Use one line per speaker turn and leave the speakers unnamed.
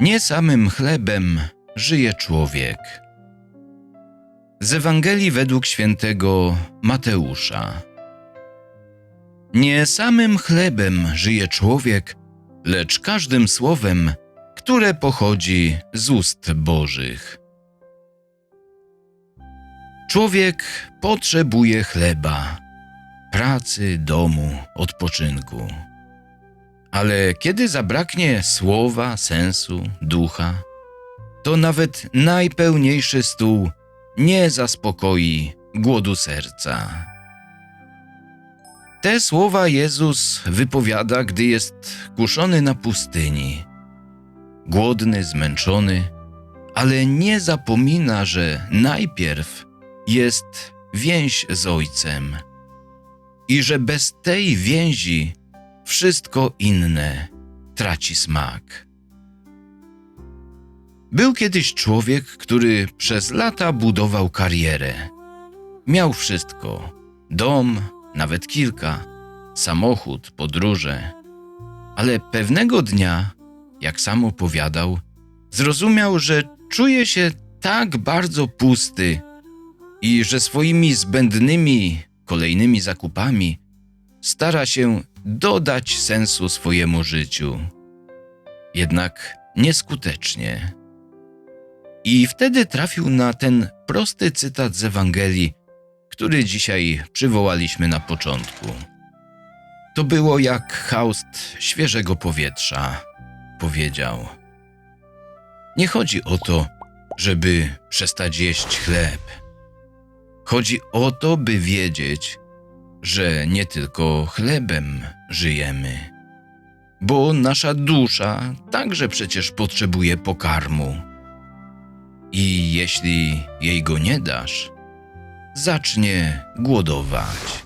Nie samym chlebem żyje człowiek. Z Ewangelii według świętego Mateusza. Nie samym chlebem żyje człowiek, lecz każdym słowem, które pochodzi z ust Bożych. Człowiek potrzebuje chleba, pracy, domu, odpoczynku. Ale kiedy zabraknie słowa, sensu, ducha, to nawet najpełniejszy stół nie zaspokoi głodu serca. Te słowa Jezus wypowiada, gdy jest kuszony na pustyni, głodny, zmęczony, ale nie zapomina, że najpierw jest więź z Ojcem i że bez tej więzi wszystko inne traci smak. Był kiedyś człowiek, który przez lata budował karierę. Miał wszystko: dom, nawet kilka, samochód, podróże. Ale pewnego dnia, jak sam opowiadał, zrozumiał, że czuje się tak bardzo pusty i że swoimi zbędnymi kolejnymi zakupami stara się dodać sensu swojemu życiu. Jednak nieskutecznie. I wtedy trafił na ten prosty cytat z Ewangelii, który dzisiaj przywołaliśmy na początku. To było jak haust świeżego powietrza, powiedział. Nie chodzi o to, żeby przestać jeść chleb. Chodzi o to, by wiedzieć, że nie tylko chlebem żyjemy, bo nasza dusza także przecież potrzebuje pokarmu. I jeśli jej go nie dasz, zacznie głodować.